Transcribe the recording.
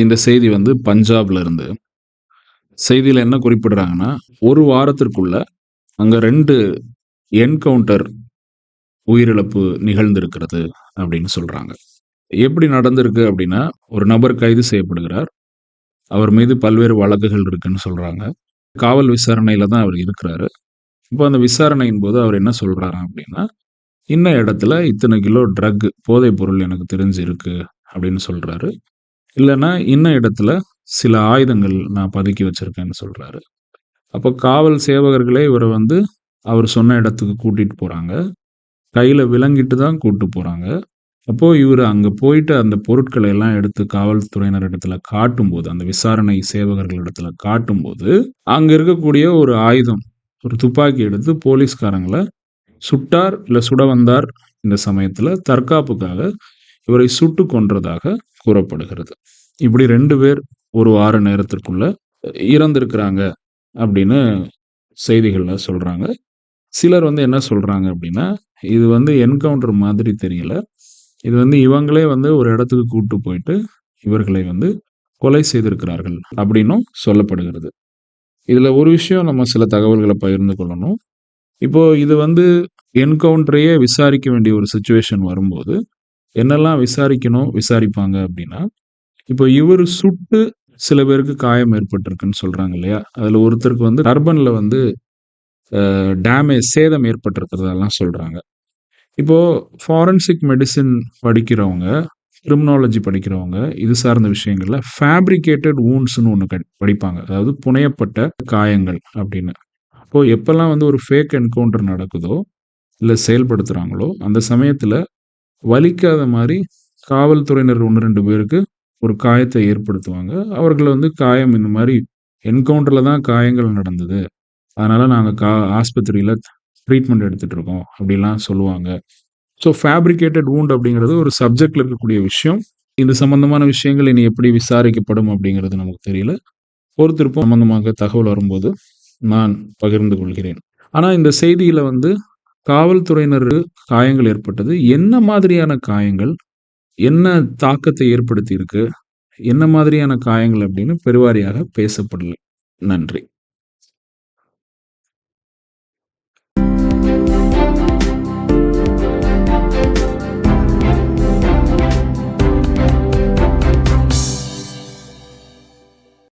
இந்த செய்தி வந்து பஞ்சாப்ல இருந்து. செய்தியில என்ன குறிப்பிடுறாங்கன்னா, ஒரு வாரத்திற்குள்ள அங்க ரெண்டு என்கவுண்டர் உயிரிழப்பு நிகழ்ந்திருக்கிறது அப்படின்னு சொல்றாங்க. எப்படி நடந்திருக்கு அப்படின்னா, ஒரு நபர் கைது செய்யப்படுகிறார். அவர் மீது பல்வேறு வழக்குகள் இருக்குன்னு சொல்றாங்க. காவல் விசாரணையில தான் அவர் இருக்கிறாரு. இப்போ அந்த விசாரணையின் போது அவர் என்ன சொல்றாராம் அப்படின்னா, இன்ன இடத்துல இத்தனை கிலோ ட்ரக் போதைப் பொருள் எனக்கு தெரிஞ்சு இருக்கு அப்படின்னு சொல்றாரு. இல்லைன்னா இன்ன இடத்துல சில ஆயுதங்கள் நான் பதுக்கி வச்சுருக்கேன்னு சொல்றாரு. அப்போ காவல் சேவகர்களே இவரை வந்து அவர் சொன்ன இடத்துக்கு கூட்டிட்டு போறாங்க. கையில் விலங்கிட்டு தான் கூப்பிட்டு போறாங்க. அப்போது இவர் அங்கே போயிட்டு அந்த பொருட்களை எல்லாம் எடுத்து காவல்துறையினர் இடத்துல காட்டும்போது, அந்த விசாரணை சேவகர்கள் இடத்துல காட்டும்போது, அங்கே இருக்கக்கூடிய ஒரு ஆயுதம், ஒரு துப்பாக்கி எடுத்து போலீஸ்காரங்களை சுட்டார், இல்லை சுட வந்தார் இந்த சமயத்தில் தற்காப்புக்காக இவரை சுட்டு கொன்றதாக கூறப்படுகிறது. இப்படி ரெண்டு பேர் ஒரு வார நேரத்திற்குள்ள இறந்திருக்கிறாங்க அப்படின்னு செய்திகளில் சொல்கிறாங்க சிலர் வந்து என்ன சொல்கிறாங்க அப்படின்னா, இது வந்து என்கவுண்டர் மாதிரி தெரியல. இது வந்து இவங்களே வந்து ஒரு இடத்துக்கு கூட்டு போயிட்டு, இவர்களை வந்து கொலை செய்திருக்கிறார்கள் அப்படின்னும் சொல்லப்படுகிறது. இதில் ஒரு விஷயம் நம்ம சில தகவல்களை பகிர்ந்து கொள்ளணும். இப்போது இது வந்து என்கவுண்டரையே விசாரிக்க வேண்டிய ஒரு சுச்சுவேஷன் வரும்போது, என்னெல்லாம் விசாரிக்கணும், விசாரிப்பாங்க அப்படின்னா, இப்போ இவர் சுட்டு சில பேருக்கு காயம் ஏற்பட்டிருக்குன்னு சொல்கிறாங்க இல்லையா? அதில் ஒருத்தருக்கு வந்து டர்பனில் வந்து டேமேஜ் சேதம் ஏற்பட்டிருக்கிறதெல்லாம் சொல்கிறாங்க இப்போ ஃபாரன்சிக் மெடிசின் படிக்கிறவங்க, கிரிமினாலஜி படிக்கிறவங்க, இது சார்ந்த விஷயங்களில் ஃபேப்ரிகேட்டட் ஊன்ஸ்னு ஒன்று படிப்பாங்க. அதாவது புனையப்பட்ட காயங்கள் அப்படின்னு. அப்போது எப்போல்லாம் வந்து ஒரு ஃபேக் என்கவுண்டர் நடக்குதோ, இல்லை செயல்படுத்துகிறாங்களோ அந்த சமயத்தில் வலிக்காத மாதிரி காவல்துறையினர் 1, 2 பேருக்கு ஒரு காயத்தை ஏற்படுத்துவாங்க. அவர்களை வந்து காயம் இந்த மாதிரி என்கவுண்டரில் தான் காயங்கள் நடந்தது. அதனால் நாங்கள் கா ஆஸ்பத்திரியில் ட்ரீட்மெண்ட் எடுத்துகிட்டு இருக்கோம். அப்படிலாம் சொல்லுவாங்க. ஸோ ஃபேப்ரிகேட்டட் வூண்ட் அப்படிங்கிறது ஒரு சப்ஜெக்டில் இருக்கக்கூடிய விஷயம். இது சம்மந்தமான விஷயங்கள் இனி எப்படி விசாரிக்கப்படும் அப்படிங்கிறது நமக்கு தெரியல. ஒருத்தருப்பும் சம்மந்தமாக தகவல் வரும்போது நான் பகிர்ந்து கொள்கிறேன். ஆனால் இந்த செய்தியில் வந்து காவல்துறையினருக்கு காயங்கள் ஏற்பட்டது. என்ன மாதிரியான காயங்கள்? என்ன தாக்கத்தை ஏற்படுத்தியிருக்கு? என்ன மாதிரியான காயங்கள் அப்படின்னு பெருவாரியாக பேசப்படல. நன்றி.